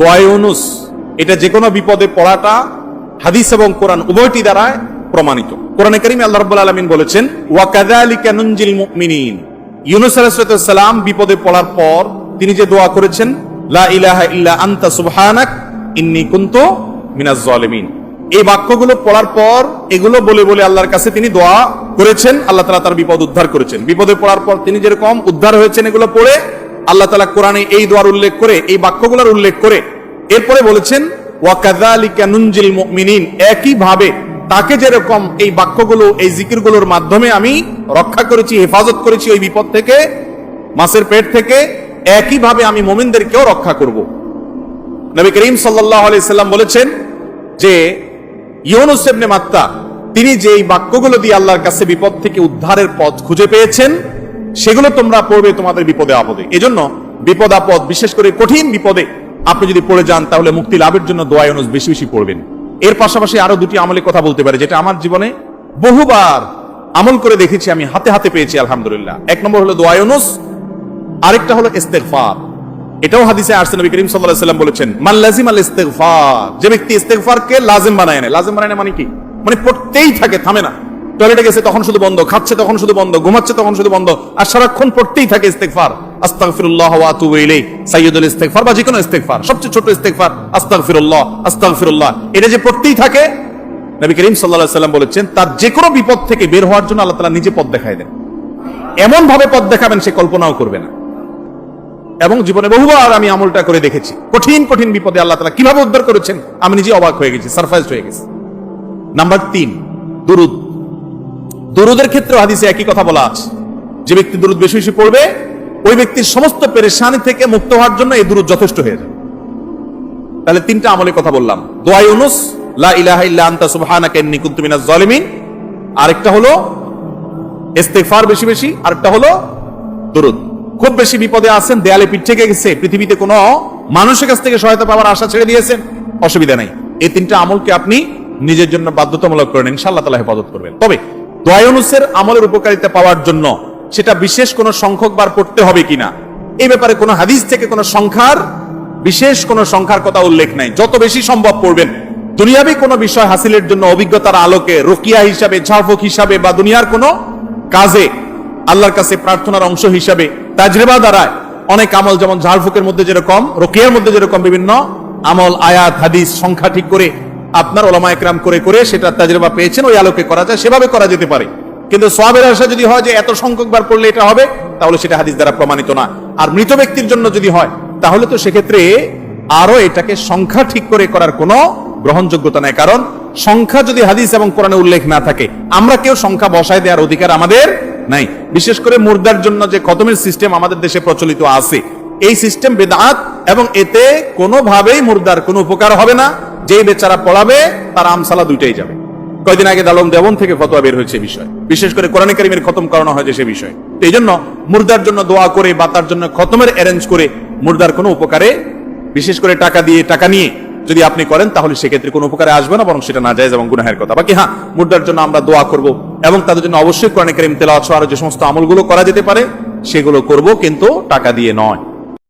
দোয়ায়নুস এটা যে কোনো বিপদে পড়াটা হাদিস এবং কোরআন উভয়টি দ্বারা প্রমাণিত। কোরআনে করিম আল্লাহ রাব্বুল আলামিন বলেছেন, ওয়া কাযালিকা নুনজিল মুমিনিন। ইউনূস আলাইহিস সালাম বিপদে পড়ার পর তিনি যে দোয়া করেছেন, লা ইলাহা ইল্লা আনতা সুবহানাক, ইন্নী কুনতু মিনাজ জালিমিন। এই বাক্যগুলো পড়ার পর এগুলো বলে বলে আল্লাহর কাছে তিনি দোয়া করেছেন, আল্লাহ তালা তার বিপদ উদ্ধার করেছেন। বিপদে পড়ার পর তিনি যেরকম উদ্ধার হয়েছেন এগুলো পড়ে আল্লাহ তালা কোরআনে এই দোয়ার উল্লেখ করে, এই বাক্যগুলোর উল্লেখ করে, এরপরে বলেছেন ওয়াকাযালিকা নুনজিল মুমিনিন একই ভাবে তাকে যেরকম এই বাক্যগুলো, এই জিকিরগুলোর মাধ্যমে আমি রক্ষা করেছি, হেফাজত করেছি ওই বিপদ থেকে, মাছের পেট থেকে, একই ভাবে আমি মোমিনদেরকেও রক্ষা করব। নবী করিম আলাইহি সাল্লাম বলেছেন যে, ইউনুস ইবনে মাত্তা, তিনি যে এই বাক্যগুলো দিয়ে আল্লাহর কাছে বিপদ থেকে উদ্ধারের পথ খুঁজে পেয়েছেন সেগুলো তোমরা পড়বে তোমাদের বিপদে আপদে। এজন্য বিপদ আপদ, বিশেষ করে কঠিন বিপদে আপনি যদি পড়ে যান, তাহলে মুক্তি লাভের জন্য দোয়া ইউনুস বেশি বেশি পড়বেন। এর পাশাপাশি আরও দুটি আমলে কথা বলতে পারে, যেটা আমার জীবনে বহুবার আমল করে দেখেছি, আমি হাতে হাতে পেয়েছি, আলহামদুলিল্লাহ। এক নম্বর হলো দোয়া আরেকটা হলো ইস্তেগফার। এটাও হাদিসে আসছে, নবী করিম সাল্লাল্লাহু সাল্লাম বলেছেন, মান লাজিম আল ইস্তেগফার যে ব্যক্তি ইস্তেগফারকে লাজিম বানায় নেয়। লাজিম বানায় নেয় মানে কি? মানে পড়তেই থাকে, থামে না। টয়লেটে গেছে তখন শুধু বন্ধ, খাচ্ছে তখন শুধু বন্ধ, ঘুমাচ্ছে তখন শুধু বন্ধ, আর সারাক্ষণ পড়তেই থাকে ইস্তেগফার। আস্তাগফিরুল্লাহ ওয়া আতুবু সাইয়্যিদুল ইস্তেগফার বা ইস্তেগফার, সবচেয়ে ছোট ইস্তেগফার, আস্তাগফিরুল্লাহ আস্তাগফিরুল্লাহ। এটা যে পড়তেই থাকে, নবী করিম সাল্লাল্লাহু আলাইহি সাল্লাম বলেছেন, তার যে কোনো বিপদ থেকে বের হওয়ার জন্য আল্লাহ তাআলা নিজে পথ দেখায় দেন। এমন ভাবে পথ দেখাবেন, সে কল্পনাও করবে না। এবং জীবনে বহুবার আমি আমলটা করে দেখেছি, কঠিন কঠিন বিপদে আল্লাহ তালা কীভাবে উদ্ধার করেছেন, আমি নিজে অবাক হয়ে গেছি সারপ্রাইজ হয়ে গেছি। নাম্বার তিন, দুরুদ। দুরুদের ক্ষেত্রে হাদিসে একই কথা বলা আছে। যে ব্যক্তি দুরুদ বেশি বেশি পড়বে, ওই ব্যক্তির সমস্ত পেরেশানি থেকে মুক্ত হওয়ার জন্য এই দুরুদ যথেষ্ট হয়ে যাবে। তাহলে তিনটা আমলের কথা বললাম। দোয়া ইউনুস, লা ইলাহা ইল্লা আনতা সুবহানাকা ইন্নী কুনতু মিনাজ জালিমিন। আরেকটা হলো ইস্তেগফার বেশি বেশি, আরেকটা হলো দরুদ। খুব বেশি বিপদে আছেন, দেয়ালে পিঠ থেকে গেছে, পৃথিবীতে কোনো মানুষের কাছ থেকে সহায়তা পাওয়ার আশা ছেড়ে দিয়েছেন, অসুবিধা নাই। এই তিনটা আমলকে আপনি নিজের জন্য বাধ্যতামূলক করেন, ইনশাআল্লাহ তালা হেফাজত করবেন। তবে দয়ানুসের আমলের উপকারিতা পাওয়ার জন্য সেটা বিশেষ কোনো সংখ্যক বার পড়তে হবে কিনা? এই ব্যাপারে কোনো হাদিস থেকে কোনো সংখ্যার, বিশেষ কোনো সংখ্যার কথা উল্লেখ নাই। যত বেশি সম্ভব পড়বেন। দুনিয়াবি কোনো বিষয় হাসিলের জন্য অভিজ্ঞতার আলোকে, রকিয়া হিসাবে, ঝাড়ফুক হিসাবে বা দুনিয়ার কোনো কাজে আল্লাহর কাছে প্রার্থনার অংশ হিসাবে তাজরেবা দ্বারায় অনেক আমল যেমন ঝাড়ফুকের মধ্যে যেরকম, রকিয়ার মধ্যে যেরকম বিভিন্ন আমল, আয়াত, হাদিস, সংখ্যা ঠিক করে আপনার ওলামা একরাম করে করে সেটা তাজরেবা পেয়েছেন, ওই আলোকে করা যায়, সেভাবে করা যেতে পারে। কিন্তু সোয়াবের আশা যদি হয় যে এত সংখ্যক বার পড়লে এটা হবে, তাহলে সেটা হাদিস দ্বারা প্রমাণিত না। আর মৃত ব্যক্তির জন্য যদি হয়, তাহলে তো সেক্ষেত্রে আরও এটাকে সংখ্যা ঠিক করে করার কোনো গ্রহণযোগ্যতা নাই। কারণ সংখ্যা যদি হাদিস এবং কোরআনে উল্লেখ না থাকে, আমরা কেউ সংখ্যা বসায় দেওয়ার অধিকার আমাদের নাই। বিশেষ করে মুর্দার জন্য যে খতমের সিস্টেম আমাদের দেশে প্রচলিত আছে, এই সিস্টেম বেদাত এবং এতে কোনোভাবেই মুর্দার কোনো উপকার হবে না। যেই বেচারা পড়াবে, তার আমসালা দুইটাই যাবে। কয়দিন আগে দালম দেবন থেকে ফতোয়া বের হয়েছে বিষয়। বিশেষ করে কোরআন কারিমের খতম করানো হয়েছে সে বিষয়। এই জন্য মুর্দার জন্য দোয়া করে বা তার জন্য খতমের অ্যারেঞ্জ করে মুর্দার কোনো উপকারে, বিশেষ করে টাকা দিয়ে টাকা নিয়ে যদি আপনি করেন, তাহলে সেক্ষেত্রে কোনো উপকারে আসবে না, বরং সেটা না যায় এবং গুনাহের কথা। বাকি হ্যাঁ মুর্দার জন্য আমরা দোয়া করব এবং তাদের জন্য অবশ্যই কোরআন কারিম সহ আরও যে সমস্ত আমলগুলো করা যেতে পারে, সেগুলো করব, কিন্তু টাকা দিয়ে নয়।